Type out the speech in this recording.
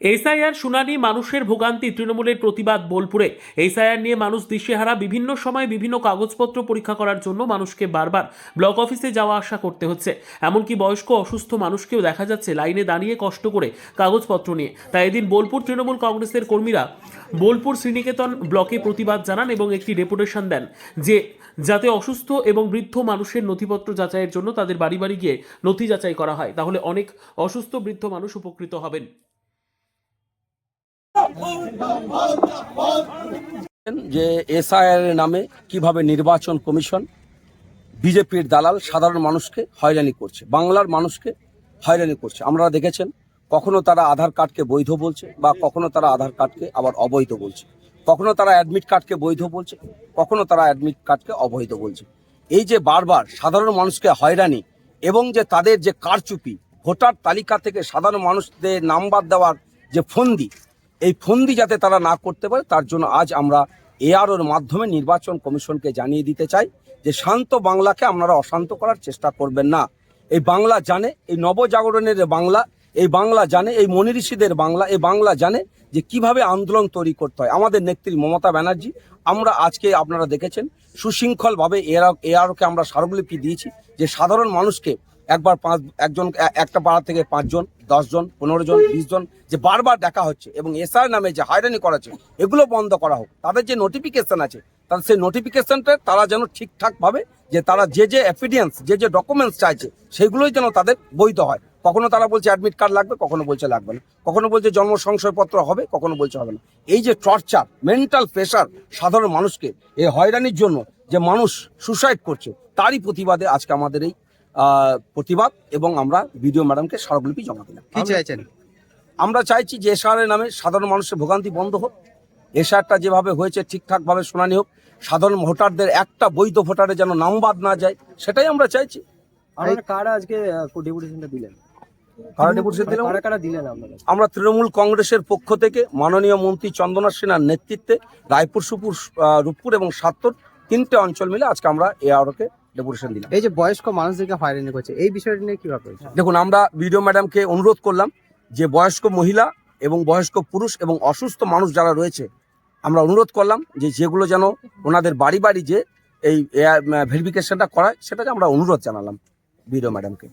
SIR শুনানি, মানুষের ভোগান্তি, তৃণমূলের প্রতিবাদ বোলপুরে। এসআইআর নিয়ে মানুষ দিশেহারা, বিভিন্ন সময় বিভিন্ন কাগজপত্র পরীক্ষা করার জন্য মানুষকে বারবার ব্লক অফিসে যাওয়া আসা করতে হচ্ছে। এমনকি বয়স্ক অসুস্থ মানুষকেও দেখা যাচ্ছে লাইনে দাঁড়িয়ে কষ্ট করে কাগজপত্র নিয়ে। তাই এদিন বোলপুর তৃণমূল কংগ্রেসের কর্মীরা বোলপুর শ্রীনিকেতন ব্লকে প্রতিবাদ জানান এবং একটি ডেপুটেশন দেন যে, যাতে অসুস্থ এবং বৃদ্ধ মানুষের নথিপত্র যাচাইয়ের জন্য তাদের বাড়ি বাড়ি গিয়ে নথি যাচাই করা হয়। তাহলে অনেক অসুস্থ, বৃদ্ধ মানুষ উপকৃত হবেন। যে এসআইআর নামে কীভাবে নির্বাচন কমিশন বিজেপির দালাল সাধারণ মানুষকে হয়রানি করছে, বাংলার মানুষকে হয়রানি করছে। আমরা দেখেছেন, কখনো তারা আধার কার্ডকে বৈধ বলছে বা কখনো তারা আধার কার্ডকে আবার অবৈধ বলছে। কখনো তারা অ্যাডমিট কার্ডকে বৈধ বলছে, কখনো তারা অ্যাডমিট কার্ডকে অবৈধ বলছে। এই যে বারবার সাধারণ মানুষকে হয়রানি এবং যে তাদের যে কারচুপি, ভোটার তালিকা থেকে সাধারণ মানুষদের নাম্বার দেওয়ার যে ফন্দি এই ফন্দি যাতে তারা না করতে পারে, তার জন্য আজ আমরা এআরওর মাধ্যমে নির্বাচন কমিশনকে জানিয়ে দিতে চাই যে শান্ত বাংলাকে আপনারা অশান্ত করার চেষ্টা করবেন না। এই বাংলা জানে, এই নবজাগরণের বাংলা, এই বাংলা জানে, এই মনীষীদের বাংলা, এই বাংলা জানে যে কীভাবে আন্দোলন তৈরি করতে হয়। আমাদের নেত্রী মমতা ব্যানার্জি, আমরা আজকে আপনারা দেখেছেন, সুশৃঙ্খলভাবে এআর এআরওকে আমরা স্মারকলিপি দিয়েছি যে সাধারণ মানুষকে একবার পাঁচ, একজন একটা পাড়া থেকে পাঁচজন দশজন পনেরো জন বিশ জন যে বারবার দেখা হচ্ছে এবং এসআর নামে যে হয়রানি করা হচ্ছে, এগুলো বন্ধ করা হোক। তাদের যে নোটিফিকেশন আছে তাদের সেই নোটিফিকেশনটা তারা যেন ঠিকঠাকভাবে যে তারা যে যে এফিডেন্স যে যে ডকুমেন্টস চাইছে, সেগুলোই যেন তাদের বৈধ হয়। কখনো তারা বলছে অ্যাডমিট কার্ড লাগবে, কখনো বলছে লাগবে না। কখনো বলছে জন্ম সংশয়পত্র হবে, কখনো বলছে হবে না। এই যে টর্চার মেন্টাল প্রেশার সাধারণ মানুষকে, এই হয়রানির জন্য যে মানুষ সুসাইড করছে, তারই প্রতিবাদে আজকে আমাদের এই প্রতিবাদ এবং আমরা বিডিও ম্যাডামকে স্মারকলিপি জমা দিলাম। কি চাইছেন? আমরা চাইছি যে এসআরের নামে সাধারণ মানুষের ভোগান্তি বন্ধ হোক। এসআরটা যেভাবে হয়েছে ঠিকঠাকভাবে শুনানি হোক সাধারণ ভোটারদের একটা বৈধ ভোটারে যেন নাম বাদ না যায় সেটাই আমরা চাইছি। কারা আজকে ডেপুটেশনটা দিলেন? আমরা তৃণমূল কংগ্রেসের পক্ষ থেকে মাননীয় মন্ত্রী চন্দনা সিনহার নেতৃত্বে রায়পুর সুপুর রূপপুর এবং সাত্তর তিনটে অঞ্চল মিলে আজকে আমরা এআরওকে ডেপুটেশন দিলাম। এই যে বয়স্ক মানুষদেরকে হয়রানি করছে এই বিষয়টা নিয়ে কি ভাবে দেখুন আমরা বিডিও ম্যাডামকে অনুরোধ করলাম যে বয়স্ক মহিলা এবং বয়স্ক পুরুষ এবং অসুস্থ মানুষ যারা রয়েছে আমরা অনুরোধ করলাম যে যেগুলো যেন ওনাদের বাড়ি বাড়ি যে এই ভেরিফিকেশনটা করায় সেটাকে আমরা অনুরোধ জানালাম বিডিও ম্যাডামকে